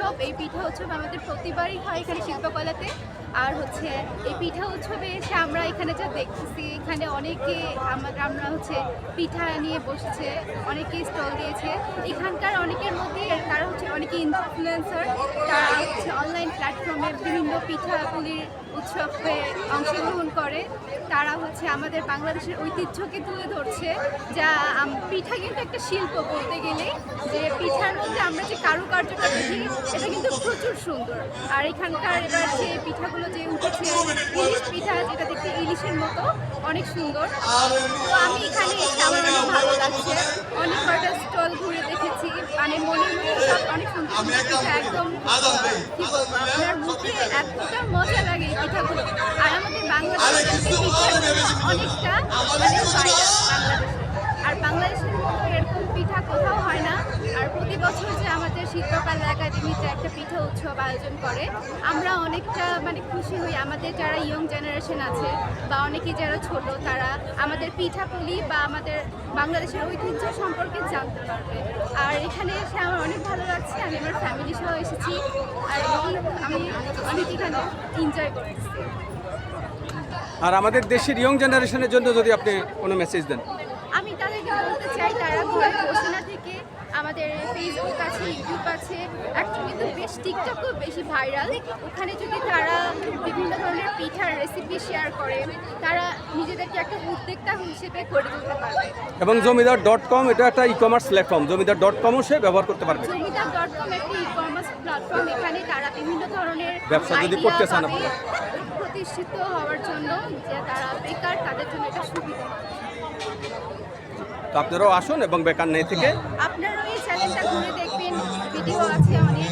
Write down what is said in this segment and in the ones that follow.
উৎসব, এই পিঠা উৎসব আমাদের প্রতিবারই হয় এখানে শিল্পকলাতে। আর হচ্ছে এই পিঠা উৎসবে এসে আমরা এখানে যা দেখতেছি, এখানে অনেকে আমরা আমরা হচ্ছে পিঠা নিয়ে বসেছে, অনেকে স্টল দিয়েছে। এখানকার অনেকের মধ্যে তারা হচ্ছে অনেকে ইনফ্লুয়েন্সার তারা হচ্ছে অনলাইন প্ল্যাটফর্মে বিভিন্ন পিঠাগুলির উৎসবে অংশগ্রহণ করে। তারা হচ্ছে আমাদের বাংলাদেশের ঐতিহ্যকে তুলে ধরছে, যা পিঠা কিন্তু একটা শিল্প বলতে গেলে। যে পিঠার মধ্যে আমরা যে কারুকার্যটা দেখি এটা কিন্তু প্রচুর সুন্দর। আর এখানকার এবার যে পিঠাগুলো যে উঠেছে ইলিশ পিঠা যেটা দেখতে ইলিশের মতো অনেক সুন্দর। তো আমি এখানে এসে আমার অনেক ভালো লাগছে। অনেক কয়টা স্টল ঘুরে দেখেছি মানে মতো সব অনেক সুন্দর পিঠা একদম কি বলব আপনার মুখে এতটা মজা লাগে এই পিঠাগুলো। আর আমাদের বাংলাদেশের যে অনেকটা মানে ভাইরাল বাংলাদেশে আর বাংলাদেশের মতো এরকম পিঠা কোথাও হয় না আর প্রতি বছর যে আমাদের শিল্পকলা একাডেমিতে একটা পিঠা উৎসব আয়োজন করে আমরা অনেকটা মানে খুশি হই। আমাদের যারা ইয়ং জেনারেশন আছে বা অনেকে যারা ছোট তারা আমাদের পিঠাপুলি বা আমাদের বাংলাদেশের ঐতিহ্য সম্পর্কে জানতে পারবে। আর এখানে এসে আমার অনেক ভালো লাগছে। আমি আমার ফ্যামিলি সহ এসেছি। আর আমি অনেক এখানে এনজয় করতেছি আর আমাদের দেশের ইয়ং জেনারেশনের জন্য যদি আপনি কোনো মেসেজ দেন। আমি তাদেরকে বলতে চাই তারা ঘরে বসে না থেকে আমাদের ফেসবুক আছে ইউটিউব আছে। অ্যাকচুয়ালি তো বেশ টিকটকও বেশি ভাইরাল ওখানে যদি তারা বিভিন্ন ধরনের পিঠার রেসিপি শেয়ার করে তারা নিজেদেরকে একটা উদ্যোক্তা হিসেবে করে তুলতে পারবে। এবং জমিদার ডট কম এটা একটা e commerce platform Zamindar dot কমও সে ব্যবহার করতে পারবে। জমিদার ডট কম একটি ই কমার্স প্ল্যাটফর্ম এখানে তারা বিভিন্ন ধরনের ব্যবসা যদি করতে চান আপনারা। প্রতিষ্ঠিত হওয়ার জন্য যে তারা বেকার তাদের জন্য এটা সুবিধা। তো আপনারাও আসুন এবং বেকার নেই থেকে ভিডিও আছে অনেক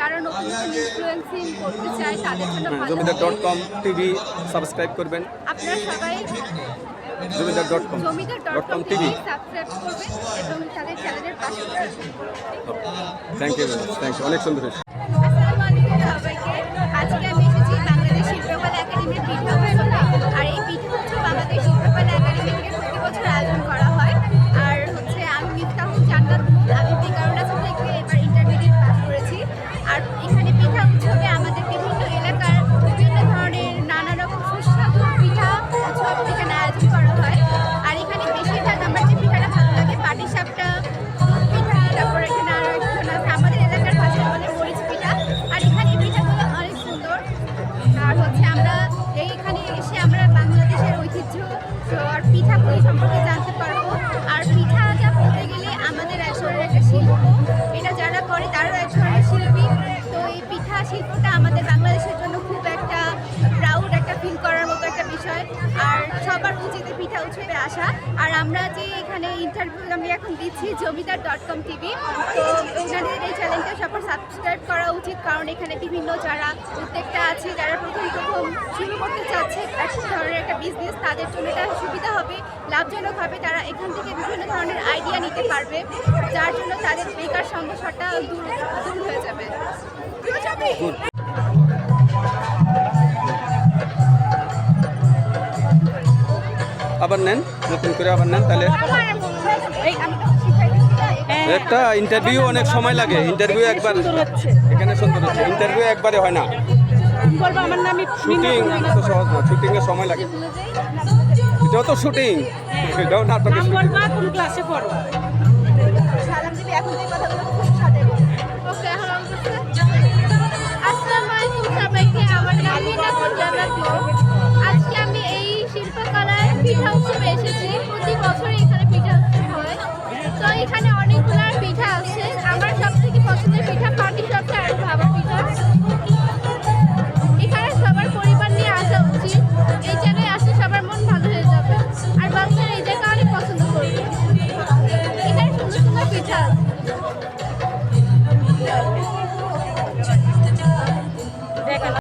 যারা নতুন ইনফ্লুয়েন্সিং করতে চায় তাদের জন্য Zamindar dot com TV subscribe করবেন। আপনারা সবাই Zamindar dot com Zamindar dot com TV subscribe করবেন এবং তাদের চ্যানেলের পাশে থ্যাংক ইউ থ্যাংক ইউ অনেক সুন্দর সম্পর্কে সবার উচিত পিঠা উৎসবে আসা আর আমরা যে এখানে ইন্টারভিউ আমি এখন দিচ্ছি জমিদার ডট কম টিভি তো ওনাদের এই চ্যানেলটা সবার সাবস্ক্রাইব করা উচিত, কারণ এখানে বিভিন্ন যারা উদ্যোক্তা আছে, যারা প্রথম প্রথম শুরু করতে চাচ্ছে, এক ধরনের একটা বিজনেস তাদের জন্য এটা সুবিধা হবে, লাভজনক হবে। তারা এখান থেকে বিভিন্ন ধরনের আইডিয়া নিতে পারবে, যার জন্য তাদের বেকার সমস্যাটা দূর দূর হয়ে যাবে। আবার নেন নতুন করে আবার নেন তাহলে একটা ইন্টারভিউ অনেক সময় লাগে ইন্টারভিউ একবার এখানে সুন্দর হচ্ছে ইন্টারভিউ একবারে হয় না। শুটিং তো সহজ না শুটিং এর সময় লাগে। এটাও তো শুটিং এটাও নাটকের শুটিং এসেছি প্রতি বছর